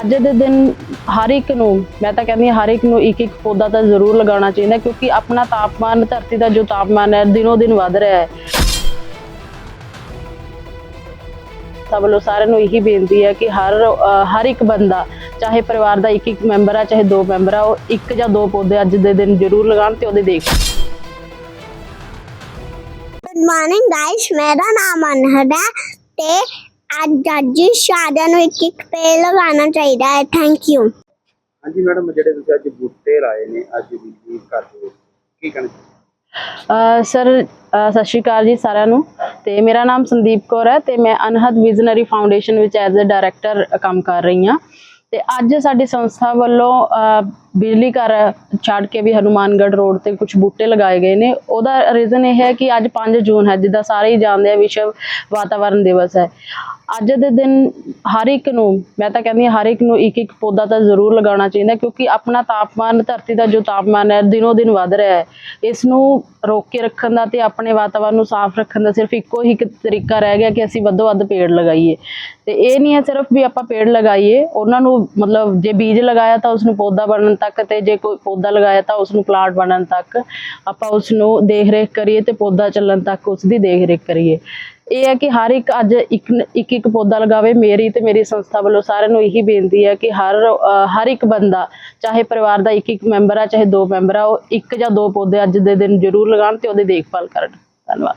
ਅੱਜ ਦੇ ਦਿਨ ਹਰ ਇੱਕ ਨੂੰ, ਮੈਂ ਤਾਂ ਕਹਿੰਦੀ ਹਰ ਇੱਕ ਨੂੰ ਇੱਕ ਇੱਕ ਪੌਦਾ ਤਾਂ ਜ਼ਰੂਰ ਲਗਾਉਣਾ ਚਾਹੀਦਾ ਕਿਉਂਕਿ ਆਪਣਾ ਤਾਪਮਾਨ, ਧਰਤੀ ਦਾ ਜੋ ਤਾਪਮਾਨ ਹੈ ਦਿਨੋ ਦਿਨ ਵਧ ਰਿਹਾ ਹੈ। ਸਭ ਵੱਲੋਂ ਸਾਰਿਆਂ ਨੂੰ ਇਹੀ ਬੇਨਤੀ ਹੈ ਕਿ ਹਰ ਹਰ ਇੱਕ ਬੰਦਾ, ਚਾਹੇ ਪਰਿਵਾਰ ਦਾ ਇੱਕ ਇੱਕ ਮੈਂਬਰ ਆ, ਚਾਹੇ ਦੋ ਮੈਂਬਰ ਆ, ਉਹ ਇੱਕ ਜਾਂ ਦੋ ਪੌਦੇ ਅੱਜ ਦੇ ਦਿਨ ਜ਼ਰੂਰ ਲਗਾਉਣ ਤੇ ਉਹਦੇ ਦੇਖ। ਗੁੱਡ ਮਾਰਨਿੰਗ ਗਾਇਸ ਮੇਰਾ ਨਾਮ ਅਨਹਦ ਹੈ ਤੇ ਅੱਜ ਅੱਜ ਸਾਰਿਆਂ ਨੂੰ ਇੱਕ ਇੱਕ ਪੇੜ ਲਗਾਉਣਾ ਚਾਹੀਦਾ ਹੈ। ਥੈਂਕ ਯੂ ਹਾਂਜੀ ਮੈਡਮ ਜਿਹੜੇ ਤੁਸੀਂ ਅੱਜ ਬੂਟੇ ਲਾਏ ਨੇ ਅੱਜ ਬਿਜਲੀ ਘਰ ਦੇ ਵਿੱਚ ਕੀ ਕਹਿਣਾ ਚਾਹੁੰਦੇ ਅ, ਸਰ ਸਤਿ ਸ਼੍ਰੀ ਅਕਾਲ ਜੀ ਸਾਰਿਆਂ ਨੂੰ। ਤੇ ਮੇਰਾ ਨਾਮ ਸੰਦੀਪ ਕੌਰ ਹੈ ਤੇ ਮੈਂ ਅਨਹਦ ਵਿਜ਼ਨਰੀ ਫਾਊਂਡੇਸ਼ਨ ਵਿੱਚ ਐਜ਼ ਅ ਡਾਇਰੈਕਟਰ ਕੰਮ ਕਰ ਰਹੀ ਹਾਂ। ਤੇ ਅੱਜ ਸਾਡੀ ਸੰਸਥਾ ਵੱਲੋਂ ਬਿਜਲੀ ਘਰ ਛੱਡ ਕੇ ਵੀ ਹਨੂਮਾਨਗੜ੍ਹ ਰੋਡ ਤੇ ਕੁਝ ਬੂਟੇ ਲਗਾਏ ਗਏ ਨੇ। ਉਹਦਾ ਰੀਜ਼ਨ ਇਹ ਹੈ ਕਿ ਅੱਜ 5 ਜੂਨ ਹੈ, ਜਿੱਦਾਂ ਸਾਰੇ ਹੀ ਜਾਣਦੇ ਆ ਵਿਸ਼ਵ ਵਾਤਾਵਰਣ ਦਿਵਸ ਹੈ। ਅੱਜ ਦੇ ਦਿਨ ਹਰ ਇੱਕ ਨੂੰ, ਮੈਂ ਤਾਂ ਕਹਿੰਦੀ ਹਾਂ ਹਰ ਇੱਕ ਨੂੰ ਇੱਕ ਇੱਕ ਪੌਦਾ ਤਾਂ ਜ਼ਰੂਰ ਲਗਾਉਣਾ ਚਾਹੀਦਾ ਕਿਉਂਕਿ ਆਪਣਾ ਤਾਪਮਾਨ, ਧਰਤੀ ਦਾ ਜੋ ਤਾਪਮਾਨ ਹੈ, ਦਿਨੋ ਦਿਨ ਵਧ ਰਿਹਾ ਹੈ। ਇਸ ਨੂੰ ਰੋਕ ਕੇ ਰੱਖਣ ਦਾ ਤੇ ਆਪਣੇ ਵਾਤਾਵਰਣ ਨੂੰ ਸਾਫ਼ ਰੱਖਣ ਦਾ ਸਿਰਫ ਇੱਕੋ ਹੀ ਇੱਕ ਤਰੀਕਾ ਰਹਿ ਗਿਆ ਕਿ ਅਸੀਂ ਵੱਧੋ ਵੱਧ ਪੇੜ ਲਗਾਈਏ। ਤੇ ਇਹ ਨਹੀਂ ਹੈ ਸਿਰਫ ਵੀ ਆਪਾਂ ਪੇੜ ਲਗਾਈਏ, ਉਹਨਾਂ ਨੂੰ ਮਤਲਬ ਜੇ ਬੀਜ ਲਗਾਇਆ ਤਾਂ ਉਸ ਨੂੰ ਪੌਦਾ ਬਣਨ ਤੱਕ ਤੇ ਜੇ ਕੋਈ ਪੌਦਾ ਲਗਾਇਆ ਤਾਂ ਉਸ ਨੂੰ ਪਲਾਂਟ ਬਣਨ ਤੱਕ ਆਪਾਂ ਉਸ ਨੂੰ ਦੇਖ ਰੇਖ ਕਰੀਏ ਤੇ ਪੌਦਾ ਚੱਲਣ ਤੱਕ ਉਸ ਦੀ ਦੇਖ ਰੇਖ ਕਰੀਏ। ਇਹ ਹੈ ਕਿ ਹਰ ਇੱਕ ਅੱਜ ਇੱਕ ਇੱਕ ਇੱਕ ਪੌਦਾ ਲਗਾਵੇ, ਮੇਰੀ ਤੇ ਮੇਰੀ ਸੰਸਥਾ ਵੱਲੋਂ ਸਾਰਿਆਂ ਨੂੰ ਇਹੀ ਬੇਨਤੀ ਹੈ ਕਿ ਹਰ ਹਰ ਇੱਕ ਬੰਦਾ, ਚਾਹੇ ਪਰਿਵਾਰ ਦਾ ਇੱਕ ਇੱਕ ਮੈਂਬਰ ਆ, ਚਾਹੇ ਦੋ ਮੈਂਬਰ ਆ, ਉਹ ਇੱਕ ਜਾਂ ਦੋ ਪੌਦੇ ਅੱਜ ਦੇ ਦਿਨ ਜ਼ਰੂਰ ਲਗਾਉਣ ਤੇ ਉਹਦੀ ਦੇਖਭਾਲ ਕਰਨ। ਧੰਨਵਾਦ।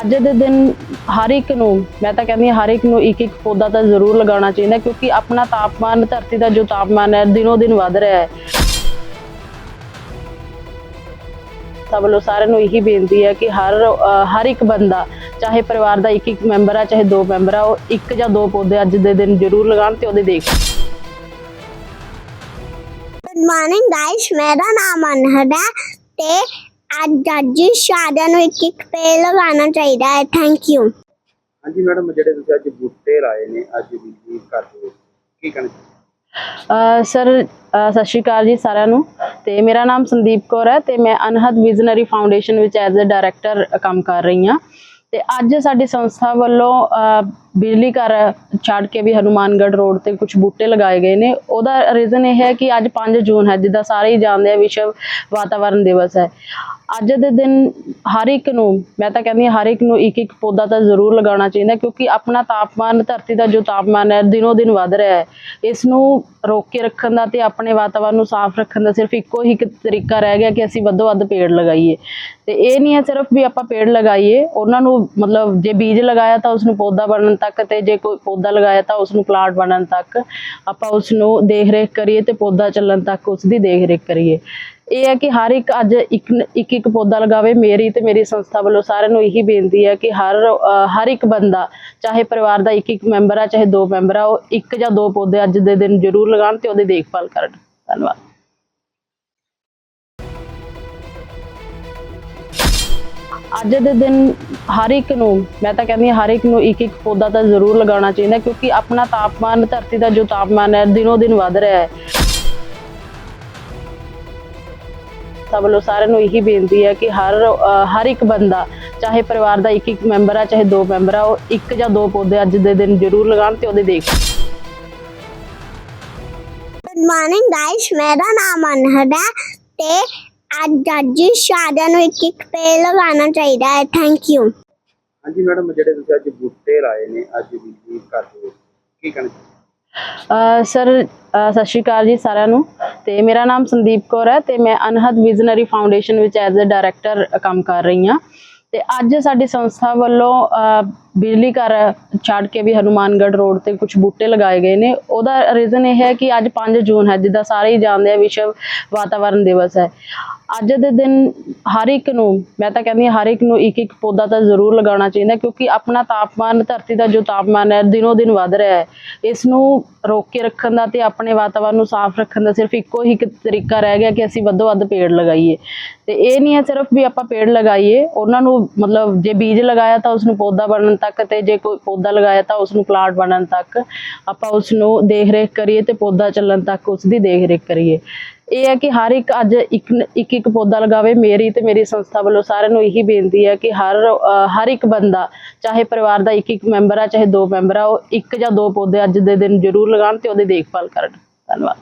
ਅੱਜ ਦੇ ਦਿਨ ਹਰ ਇੱਕ ਨੂੰ, ਮੈਂ ਤਾਂ ਕਹਿੰਦੀ ਹਾਂ ਹਰ ਇੱਕ ਨੂੰ ਇੱਕ ਇੱਕ ਪੌਦਾ ਤਾਂ ਜ਼ਰੂਰ ਲਗਾਉਣਾ ਚਾਹੀਦਾ ਕਿਉਂਕਿ ਆਪਣਾ ਤਾਪਮਾਨ, ਧਰਤੀ ਦਾ ਜੋ ਤਾਪਮਾਨ ਹੈ ਦਿਨੋ ਦਿਨ ਵਧ ਰਿਹਾ ਹੈ। ਸਭ ਵੱਲੋਂ ਸਾਰਿਆਂ ਨੂੰ ਇਹੀ ਬੇਨਤੀ ਹੈ ਕਿ ਹਰ ਹਰ ਇੱਕ ਬੰਦਾ, ਚਾਹੇ ਪਰਿਵਾਰ ਦਾ ਇੱਕ ਇੱਕ ਮੈਂਬਰ ਆ, ਚਾਹੇ ਦੋ ਮੈਂਬਰ ਆ, ਉਹ ਇੱਕ ਜਾਂ ਦੋ ਪੌਦੇ ਅੱਜ ਦੇ ਦਿਨ ਜ਼ਰੂਰ ਲਗਾਉਣ ਤੇ ਉਹਦੇ ਦੇਖ। ਗੁੱਡ ਮਾਰਨਿੰਗ ਗਾਇਸ ਮੇਰਾ ਨਾਮ ਅਨਹਦ ਹੈ ਤੇ ਅੱਜ ਅੱਜ ਸਾਰਿਆਂ ਨੂੰ ਇੱਕ ਇੱਕ ਪੇੜ ਲਗਾਉਣਾ ਚਾਹੀਦਾ ਹੈ। ਥੈਂਕ ਯੂ ਹਾਂਜੀ ਮੈਡਮ ਜਿਹੜੇ ਤੁਸੀਂ ਅੱਜ ਬੂਟੇ ਲਾਏ ਨੇ ਅੱਜ ਬਿਜਲੀ ਘਰ ਦੇ ਵਿੱਚ ਕੀ ਕਹਿਣਾ ਚਾਹੁੰਦੇ ਸਰ ਸਤਿ ਸ਼੍ਰੀ ਅਕਾਲ ਜੀ ਸਾਰਿਆਂ ਨੂੰ। ਤੇ ਮੇਰਾ ਨਾਮ ਸੰਦੀਪ ਕੌਰ ਹੈ ਤੇ ਮੈਂ ਅਨਹਦ ਵਿਜ਼ਨਰੀ ਫਾਊਂਡੇਸ਼ਨ ਵਿੱਚ ਐਜ਼ ਅ ਡਾਇਰੈਕਟਰ ਕੰਮ ਕਰ ਰਹੀ ਹਾਂ। ਤੇ ਅੱਜ ਸਾਡੀ ਸੰਸਥਾ ਵੱਲੋਂ ਅ, ਬਿਜਲੀ ਘਰ ਛੱਡ ਕੇ ਵੀ ਹਨੂਮਾਨਗੜ੍ਹ ਰੋਡ ਤੇ ਕੁਝ ਬੂਟੇ ਲਗਾਏ ਗਏ ਨੇ। ਉਹਦਾ ਰੀਜ਼ਨ ਇਹ ਹੈ ਕਿ ਅੱਜ 5 ਜੂਨ ਹੈ ਜਿੱਦਾਂ ਸਾਰੇ ਹੀ ਜਾਣਦੇ ਆ ਵਿਸ਼ਵ ਵਾਤਾਵਰਣ ਦਿਵਸ ਹੈ। ਅੱਜ ਦੇ ਦਿਨ ਹਰ ਇੱਕ ਨੂੰ, ਮੈਂ ਤਾਂ ਕਹਿੰਦੀ ਹਾਂ ਹਰ ਇੱਕ ਨੂੰ ਇੱਕ ਇੱਕ ਪੌਦਾ ਤਾਂ ਜ਼ਰੂਰ ਲਗਾਉਣਾ ਚਾਹੀਦਾ ਕਿਉਂਕਿ ਆਪਣਾ ਤਾਪਮਾਨ, ਧਰਤੀ ਦਾ ਜੋ ਤਾਪਮਾਨ ਹੈ ਦਿਨੋ ਦਿਨ ਵਧ ਰਿਹਾ ਹੈ। ਇਸ ਨੂੰ ਰੋਕ ਕੇ ਰੱਖਣ ਦਾ ਤੇ ਆਪਣੇ ਵਾਤਾਵਰਣ ਨੂੰ ਸਾਫ਼ ਰੱਖਣ ਦਾ ਸਿਰਫ ਇੱਕੋ ਹੀ ਇੱਕ ਤਰੀਕਾ ਰਹਿ ਗਿਆ ਕਿ ਅਸੀਂ ਵੱਧੋ ਵੱਧ ਪੇੜ ਲਗਾਈਏ। ਤੇ ਇਹ ਨਹੀਂ ਹੈ ਸਿਰਫ ਵੀ ਆਪਾਂ ਪੇੜ ਲਗਾਈਏ, ਉਹਨਾਂ ਨੂੰ ਮਤਲਬ ਜੇ ਬੀਜ ਲਗਾਇਆ ਤਾਂ ਉਸ ਨੂੰ ਪੌਦਾ ਬਣਨ ਤੱਕ ਤੇ ਜੇ ਕੋਈ ਪੌਦਾ ਲਗਾਇਆ ਤਾਂ ਉਸ ਨੂੰ ਪਲਾਂਟ ਬਣਨ ਤੱਕ। ਆਪਾਂ ਉਸ ਨੂੰ ਦੇਖ ਰੇਖ ਕਰੀਏ ਤੇ ਪੌਦਾ ਚੱਲਣ ਤੱਕ ਉਸ ਦੀ ਦੇਖ ਰੇਖ ਕਰੀਏ। ਇਹ ਹੈ ਕਿ ਹਰ ਇੱਕ ਅੱਜ ਇੱਕ ਇੱਕ ਇੱਕ ਪੌਦਾ ਲਗਾਵੇ, ਮੇਰੀ ਤੇ ਮੇਰੀ ਸੰਸਥਾ ਵੱਲੋਂ ਸਾਰਿਆਂ ਨੂੰ ਇਹੀ ਬੇਨਤੀ ਹੈ ਕਿ ਹਰ ਹਰ ਇੱਕ ਬੰਦਾ, ਚਾਹੇ ਪਰਿਵਾਰ ਦਾ ਇੱਕ ਇੱਕ ਮੈਂਬਰ ਆ, ਚਾਹੇ ਦੋ ਮੈਂਬਰ ਆ, ਉਹ ਇੱਕ ਜਾਂ ਦੋ ਪੌਦੇ ਅੱਜ ਦੇ ਦਿਨ ਜ਼ਰੂਰ ਲਗਾਉਣ ਤੇ ਉਹਦੀ ਦੇਖਭਾਲ ਕਰਨ। ਧੰਨਵਾਦ। ਅੱਜ ਦੇ ਦਿਨ ਹਰ ਇੱਕ ਨੂੰ, ਮੈਂ ਤਾਂ ਕਹਿੰਦੀ ਹਾਂ ਹਰ ਇੱਕ ਨੂੰ ਇੱਕ ਇੱਕ ਪੌਦਾ ਤਾਂ ਜ਼ਰੂਰ ਲਗਾਉਣਾ ਚਾਹੀਦਾ ਕਿਉਂਕਿ ਆਪਣਾ ਤਾਪਮਾਨ, ਧਰਤੀ ਦਾ ਜੋ ਤਾਪਮਾਨ ਹੈ, ਦਿਨੋ ਦਿਨ ਵਧ ਰਿਹਾ ਹੈ। ਸਭ ਵੱਲੋਂ ਸਾਰਿਆਂ ਨੂੰ ਇਹੀ ਬੇਨਤੀ ਹੈ ਕਿ ਹਰ ਹਰ ਇੱਕ ਬੰਦਾ ਚਾਹੇ ਪਰਿਵਾਰ ਦਾ ਇੱਕ ਇੱਕ ਮੈਂਬਰ ਆ ਚਾਹੇ ਦੋ ਮੈਂਬਰ ਆ ਉਹ ਇੱਕ ਜਾਂ ਦੋ ਪੌਦੇ ਅੱਜ ਦੇ ਦਿਨ ਜ਼ਰੂਰ ਲਗਾਉਣ ਤੇ ਉਹਦੇ ਦੇਖ ਗੁੱਡ ਮਾਰਨਿੰਗ ਗਾਇਸ ਮੇਰਾ ਨਾਮ ਅਨਹਦ ਹੈ ਤੇ ਅੱਜ ਅੱਜ ਸਾਰਿਆਂ ਨੂੰ ਇੱਕ ਇੱਕ ਪੇੜ ਲਗਾਉਣਾ ਚਾਹੀਦਾ ਹੈ। ਥੈਂਕ ਯੂ ਹਾਂਜੀ ਮੈਡਮ ਜਿਹੜੇ ਤੁਸੀਂ ਅੱਜ ਬੂਟੇ ਲਾਏ ਨੇ ਅੱਜ ਬਿਜਲੀ ਘਰ ਦੇ ਕੀ ਕਹਿਣਾ ਸਰ ਸਤਿ ਸ਼੍ਰੀ ਅਕਾਲ ਜੀ ਸਾਰਿਆਂ ਨੂੰ। ਤੇ ਮੇਰਾ ਨਾਮ ਸੰਦੀਪ ਕੌਰ ਹੈ ਤੇ ਮੈਂ ਅਨਹਦ ਵਿਜ਼ਨਰੀ ਫਾਊਂਡੇਸ਼ਨ ਵਿੱਚ ਐਜ਼ ਅ ਡਾਇਰੈਕਟਰ ਕੰਮ ਕਰ ਰਹੀ ਹਾਂ। ਤੇ ਅੱਜ ਸਾਡੀ ਸੰਸਥਾ ਵੱਲੋਂ ਬਿਜਲੀ ਘਰ ਛੱਡ ਕੇ ਵੀ ਹਨੂਮਾਨਗੜ੍ਹ ਰੋਡ ਤੇ ਕੁਝ ਬੂਟੇ ਲਗਾਏ ਗਏ ਨੇ। ਉਹਦਾ ਰੀਜ਼ਨ ਇਹ ਹੈ ਕਿ ਅੱਜ 5 ਜੂਨ ਹੈ, ਜਿੱਦਾਂ ਸਾਰੇ ਹੀ ਜਾਣਦੇ ਆ ਵਿਸ਼ਵ ਵਾਤਾਵਰਣ ਦਿਵਸ ਹੈ। ਅੱਜ ਦੇ ਦਿਨ ਹਰ ਇੱਕ ਨੂੰ, ਮੈਂ ਤਾਂ ਕਹਿੰਦੀ ਹਾਂ ਹਰ ਇੱਕ ਨੂੰ ਇੱਕ ਇੱਕ ਪੌਦਾ ਤਾਂ ਜ਼ਰੂਰ ਲਗਾਉਣਾ ਚਾਹੀਦਾ ਕਿਉਂਕਿ ਆਪਣਾ ਤਾਪਮਾਨ, ਧਰਤੀ ਦਾ ਜੋ ਤਾਪਮਾਨ ਹੈ ਦਿਨੋ ਦਿਨ ਵਧ ਰਿਹਾ ਹੈ। ਇਸ ਨੂੰ ਰੋਕ ਕੇ ਰੱਖਣ ਦਾ ਤੇ ਆਪਣੇ ਵਾਤਾਵਰਣ ਨੂੰ ਸਾਫ਼ ਰੱਖਣ ਦਾ ਸਿਰਫ ਇੱਕੋ ਹੀ ਇੱਕ ਤਰੀਕਾ ਰਹਿ ਗਿਆ ਕਿ ਅਸੀਂ ਵੱਧੋ ਵੱਧ ਪੇੜ ਲਗਾਈਏ। ਤੇ ਇਹ ਨਹੀਂ ਹੈ ਸਿਰਫ ਵੀ ਆਪਾਂ ਪੇੜ ਲਗਾਈਏ, ਉਹਨਾਂ ਨੂੰ ਮਤਲਬ ਜੇ ਬੀਜ ਲਗਾਇਆ ਤਾਂ ਉਸ ਨੂੰ ਪੌਦਾ ਬਣਨ ਤੱਕ ਤੇ ਜੇ ਕੋਈ ਪੌਦਾ ਲਗਾਇਆ ਤਾਂ ਉਸ ਨੂੰ ਪਲਾਂਟ ਬਣਨ ਤੱਕ ਆਪਾਂ ਉਸ ਨੂੰ ਦੇਖ ਰੇਖ ਕਰੀਏ ਤੇ ਪੌਦਾ ਚੱਲਣ ਤੱਕ ਉਸ ਦੀ ਦੇਖ ਰੇਖ ਕਰੀਏ। ਇਹ ਹੈ ਕਿ ਹਰ ਇੱਕ ਅੱਜ ਇੱਕ ਇੱਕ ਇੱਕ ਪੌਦਾ ਲਗਾਵੇ, ਮੇਰੀ ਤੇ ਮੇਰੀ ਸੰਸਥਾ ਵੱਲੋਂ ਸਾਰਿਆਂ ਨੂੰ ਇਹੀ ਬੇਨਤੀ ਹੈ ਕਿ ਹਰ ਹਰ ਇੱਕ ਬੰਦਾ, ਚਾਹੇ ਪਰਿਵਾਰ ਦਾ ਇੱਕ ਇੱਕ ਮੈਂਬਰ ਆ, ਚਾਹੇ ਦੋ ਮੈਂਬਰ ਆ, ਉਹ ਇੱਕ ਜਾਂ ਦੋ ਪੌਦੇ ਅੱਜ ਦੇ ਦਿਨ ਜ਼ਰੂਰ ਲਗਾਉਣ ਤੇ ਉਹਦੀ ਦੇਖਭਾਲ ਕਰਨ। ਧੰਨਵਾਦ।